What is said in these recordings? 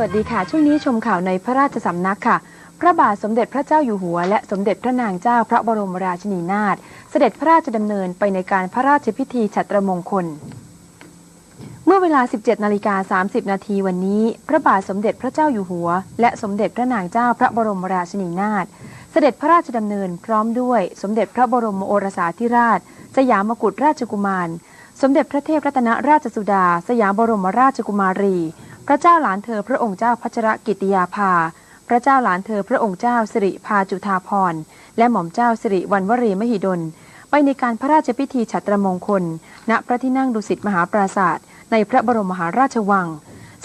วัสดีค่ะ ช่วงนี้ชมข่าวในพระราชสำนักค่ะ พระบาทสมเด็จพระเจ้าอยู่หัว และสมเด็จพระนางเจ้าพระบรมราชินีนาถเสด็จพระราชดำเนินไปในการพระราชพิธีฉัตรมงคล เมื่อเวลา 17นาฬิกา30 นาทีวันนี้ พระบาทสมเด็จพระเจ้าอยู่หัว และสมเด็จพระนางเจ้าพระบรมราชินีนาถเสด็จพระราชดำเนินพร้อมด้วยสมเด็จพระบรมโอรสาธิราช สยามกุฎราชกุมาร สมเด็จพระเทพรัตนราชสุดา สยามบรมราชกุมารี พระเจ้าหลานเธอพระองค์เจ้าพัชรกิติยาภา พระเจ้าหลานเธอพระองค์เจ้าสิริพาจุธาพร และหม่อมเจ้าสิริวันวรีมหิดล ไปในการพระราชพิธีฉัตรมงคล ณพระที่นั่งดุสิตมหาปราศาสตร์ในพระบรมมหาราชวัง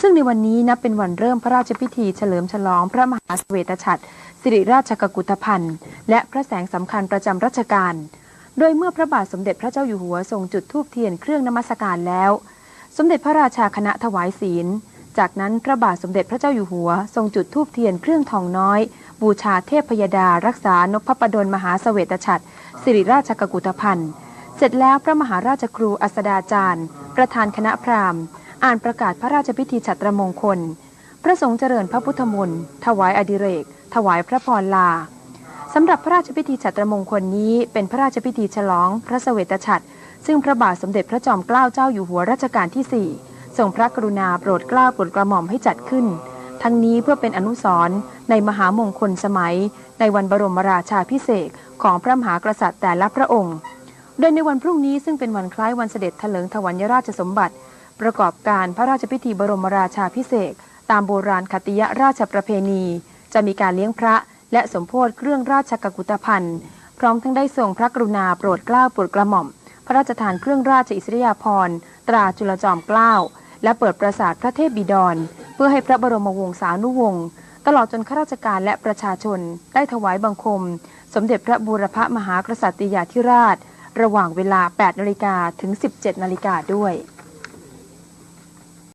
ซึ่งในวันนี้นับเป็นวันเริ่มพระราชพิธีเฉลิมฉลองพระมหาเสวตฉัตรสิริราชกกุฏพันธ์และพระแสงสำคัญประจำรัชกาล โดยเมื่อพระบาทสมเด็จพระเจ้าอยู่หัวทรงจุดธูปเทียนเครื่องนมัสการแล้ว สมเด็จพระราชาคณะถวายศีล จากนั้นพระบาทสมเด็จพระเจ้าอยู่หัว ทรงจุดธูปเทียนเครื่องทองน้อย บูชาเทพพยดา รักษานพประดลมหาเสวตฉัตรสิริราชกกุฏพันธ์เสร็จแล้วพระมหาราชครูอัสดาจารย์ ประธานคณะพราหมณ์ อ่านประกาศพระราชพิธีฉัตรมงคล พระสงฆ์เจริญพระพุทธมนต์ถวายอดิเรก ถวายพระพรลาสำหรับพระราชพิธีฉัตรมงคลนี้เป็นพระราชพิธีฉลอง พระเสวตฉัตรซึ่งพระบาทสมเด็จพระจอมเกล้าเจ้าอยู่หัวรัชกาลที่4 ทรงพระกรุณาโปรดเกล้าโปรดกระหม่อมให้จัดขึ้น ทั้งนี้เพื่อเป็นอนุสรณ์ในมหามงคลสมัย ในวันบรมราชาพิเศษของพระมหากษัตริย์แต่ละพระองค์ โดยในวันพรุ่งนี้ซึ่งเป็นวันคล้ายวันเสด็จเถลิงถวัลยราชสมบัติ ประกอบการพระราชพิธีบรมราชาพิเศษตามโบราณคติยราชประเพณี จะมีการเลี้ยงพระและสมโพธิเครื่องราชกกุฏภัณฑ์พร้อมทั้งได้ทรงพระกรุณาโปรดเกล้าโปรดกระหม่อม พระราชทานเครื่องราชอิสริยาภรณ์ตราจุลจอมเกล้า และเปิดปราสาทพระเทพบิดร เพื่อให้พระบรมวงศานุวงศ์ตลอดจนข้าราชการและประชาชน ได้ถวายบังคม สมเด็จพระบูรพมหากษัตริยาธิราช ระหว่างเวลา 8 นาฬิกาถึง 17 นาฬิกาด้วย